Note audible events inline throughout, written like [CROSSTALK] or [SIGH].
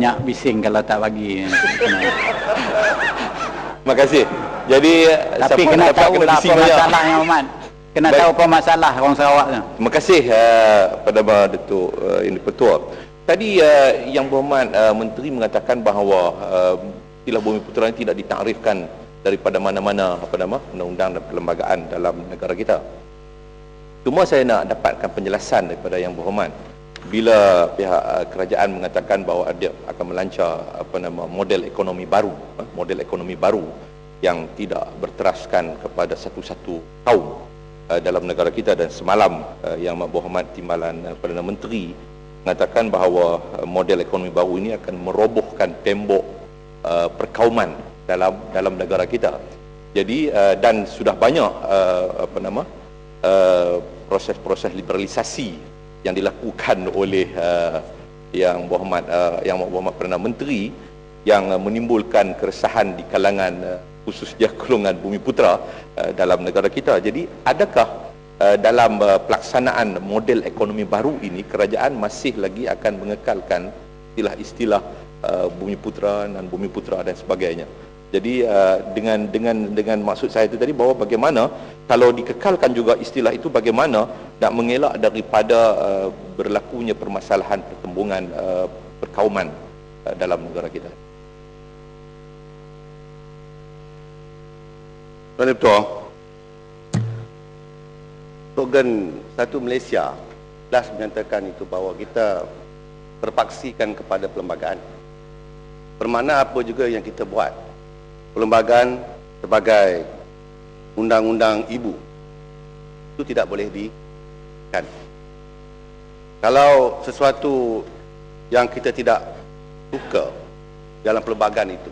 banyak bising kalau tak bagi. [LAUGHS] Terima kasih. Jadi Tapi kena tahu lah apa masalah yang Ahmad. Kena Baik. tahu apa masalah orang Sarawak tu. Terima kasih uh, Perdana Datuk uh, Ini Petua. Tadi uh, Yang Berhormat uh, Menteri mengatakan bahawa uh, istilah Bumi Putera ini tidak ditakrifkan daripada mana-mana apa nama undang-undang dan perlembagaan dalam negara kita. Cuma saya nak dapatkan penjelasan daripada Yang Berhormat bila pihak uh, kerajaan mengatakan bahawa dia akan melancar apa nama model ekonomi baru, uh, model ekonomi baru yang tidak berteraskan kepada satu-satu kaum uh, dalam negara kita dan semalam yang Amat Berhormat Timbalan Perdana Menteri mengatakan bahawa model ekonomi baru ini akan merobohkan tembok perkauman dalam dalam negara kita. Jadi dan sudah banyak apa nama proses-proses liberalisasi yang dilakukan oleh uh, yang berhormat uh, yang berhormat Perdana Menteri yang uh, menimbulkan keresahan di kalangan uh, khususnya [LAUGHS] golongan Bumi Putra uh, dalam negara kita. Jadi adakah uh, dalam uh, pelaksanaan model ekonomi baru ini kerajaan masih lagi akan mengekalkan istilah-istilah uh, Bumi Putra dan Bumi Putra dan sebagainya. Jadi uh, dengan dengan dengan maksud saya itu tadi bahawa bagaimana kalau dikekalkan juga istilah itu bagaimana nak mengelak daripada uh, berlakunya permasalahan pertembungan uh, perkauman uh, dalam negara kita. Tuan Ketua, slogan Satu Malaysia jelas menyatakan itu bahawa kita berpaksikan kepada perlembagaan. Bermakna apa juga yang kita buat, perlembagaan sebagai undang-undang ibu itu tidak boleh di kan. Kalau sesuatu yang kita tidak suka dalam perlembagaan itu,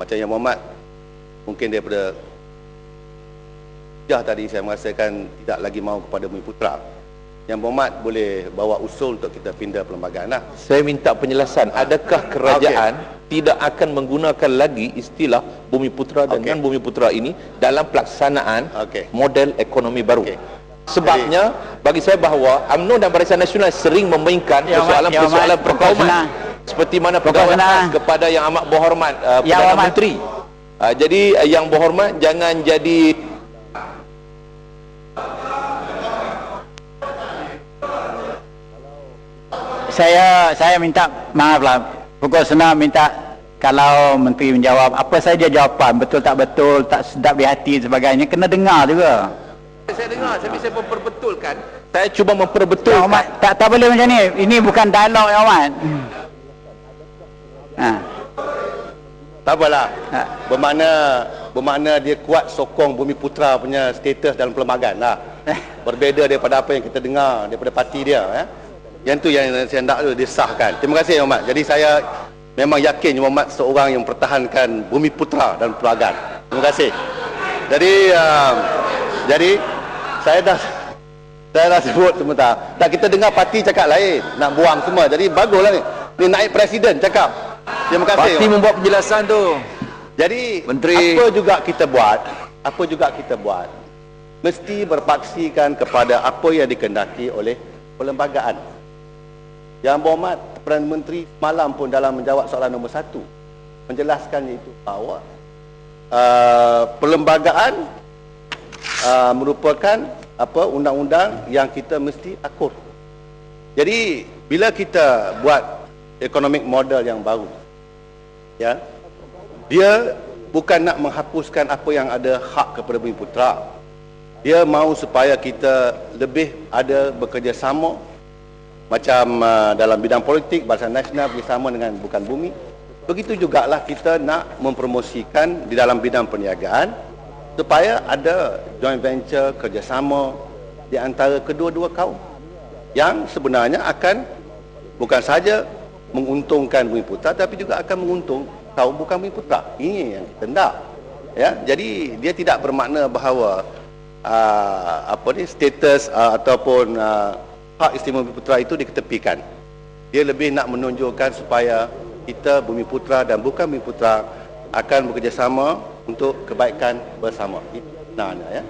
macam yang Muhammad mungkin daripada Jah tadi saya merasakan tidak lagi mahu kepada Bumi Putra. Yang Muhammad boleh bawa usul untuk kita pindah perlembagaan lah. Saya minta penjelasan, adakah kerajaan tidak akan menggunakan lagi istilah Bumi Putra dan Okey. non Bumi Putra ini dalam pelaksanaan Okey. model ekonomi baru? Okey. Sebabnya bagi saya bahawa UMNO dan Barisan Nasional sering memainkan Ya. Ya, persoalan-persoalan Mat. perkauman seperti mana pegawai kepada yang amat berhormat uh, Ya, Perdana Mat. Menteri. Uh, jadi uh, yang berhormat jangan jadi Saya saya minta maaf Pukul senang minta kalau menteri menjawab apa saja jawapan betul tak betul tak sedap di hati sebagainya kena dengar juga. saya dengar saya bisa memperbetulkan saya cuba Ya, memperbetulkan Ahmad, tak tak boleh macam ni. Ini bukan dialog ya Ahmad. Ha. Tak apalah. Ha. Bermakna bermakna dia kuat sokong Bumi Putra punya status dalam perlembagaan lah. Berbeza daripada apa yang kita dengar daripada parti dia. Ya. Yang tu yang saya nak tu disahkan. Terima kasih Muhammad. Jadi saya memang yakin Muhammad seorang yang mempertahankan Bumi Putra dan perlembagaan. Terima kasih. Jadi um, jadi saya dah saya dah sebut sebentar. Tak kita dengar parti cakap lain, nak buang semua. Jadi baguslah ni. Ni naik presiden cakap. Terima kasih. Parti membuat penjelasan tu Jadi Menteri. apa juga kita buat, apa juga kita buat, mesti berpaksikan kepada apa yang dikendaki oleh perlembagaan. Yang berhormat Perdana Menteri malam pun dalam menjawab soalan nombor satu menjelaskan itu bahawa uh, perlembagaan uh, merupakan apa undang-undang yang kita mesti akur. Jadi bila kita buat economic model yang baru, ya, dia bukan nak menghapuskan apa yang ada hak kepada Bumi Putra. Dia mahu supaya kita lebih ada bekerjasama macam uh, dalam bidang politik Barisan Nasional bekerjasama dengan Bukan Bumi. Begitu jugalah kita nak mempromosikan di dalam bidang perniagaan supaya ada joint venture kerjasama di antara kedua-dua kaum yang sebenarnya akan bukan saja menguntungkan Bumi Putra tapi juga akan menguntung kaum bukan Bumi Putra. Ini yang kita hendak. Ya, jadi dia tidak bermakna bahawa uh, apa ni status uh, ataupun uh, hak istimewa Bumi Putra itu diketepikan. Dia lebih nak menunjukkan supaya kita Bumi Putra dan bukan Bumi Putra akan bekerjasama untuk kebaikan bersama. Itu sebenarnya ya.